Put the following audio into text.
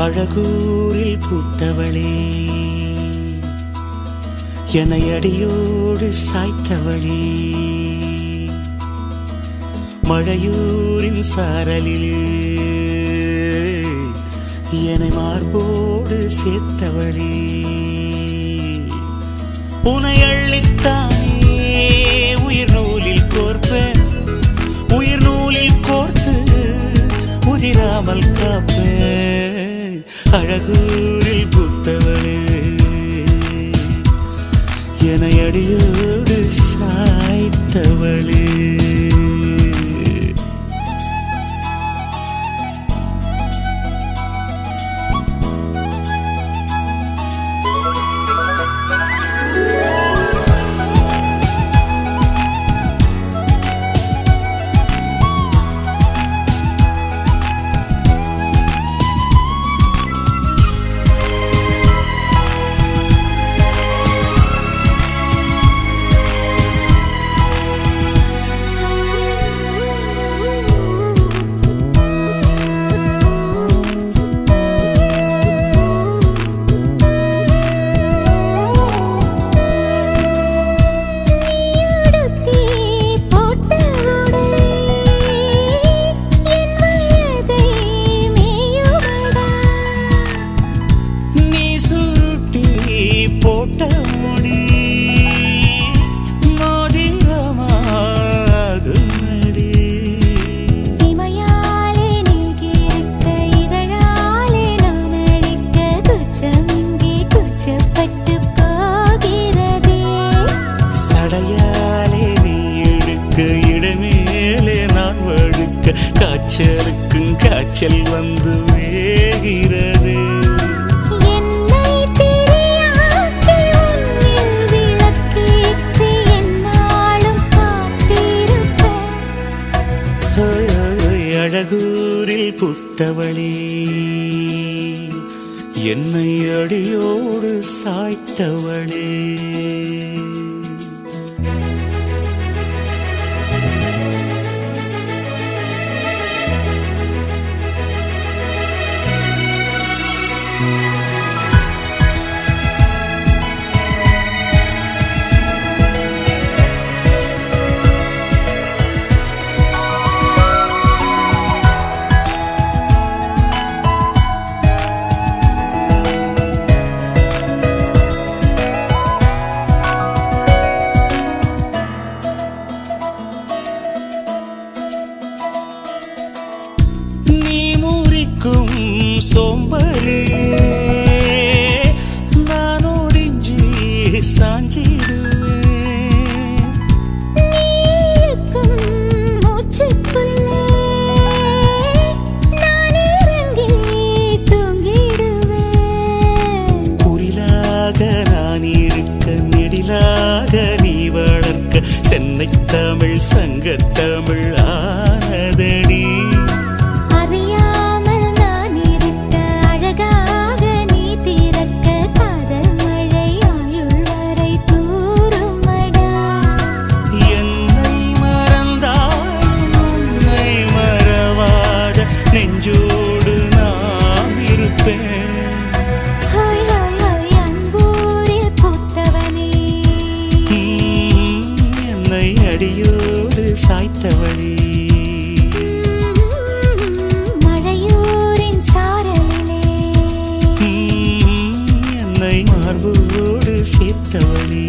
அழகூரில் பூத்தவளே. என அடியோடு சாய்த்தவளே. மழையூரின் சாரலிலே என்னை மார்போடு சேர்த்தவளே. உனை அள்ளித்தானே உயிர் நூலில் கோர்ப்ப. உயிர் நூலில் கோர்த்து உதிராமல் காப்பேன் அழகூரில் புத்தவளே. என அடியோடு சாய்த்தவளே. நான் வழுக்க காய்ச்சலுக்கும் காய்ச்சல் வந்து வேகிறது. புத்தவளே. என்னை அடியோடு சாய்த்தவளே. சோம்பலிலே நான் ஒடிஞ்சி சாஞ்சிடுவேன். மூச்சுக்குள்ளே நான் இறங்கி தூங்கிடுவேன் குரிலாக நான் இருக்க நெடிலாக நீ வளர்க்க. சென்னை தமிழ் சங்கத்தமிழ் சாய்த்தவளே மழையூரின் சாரலிலே. என்னை மார்போடு சேர்த்தவளே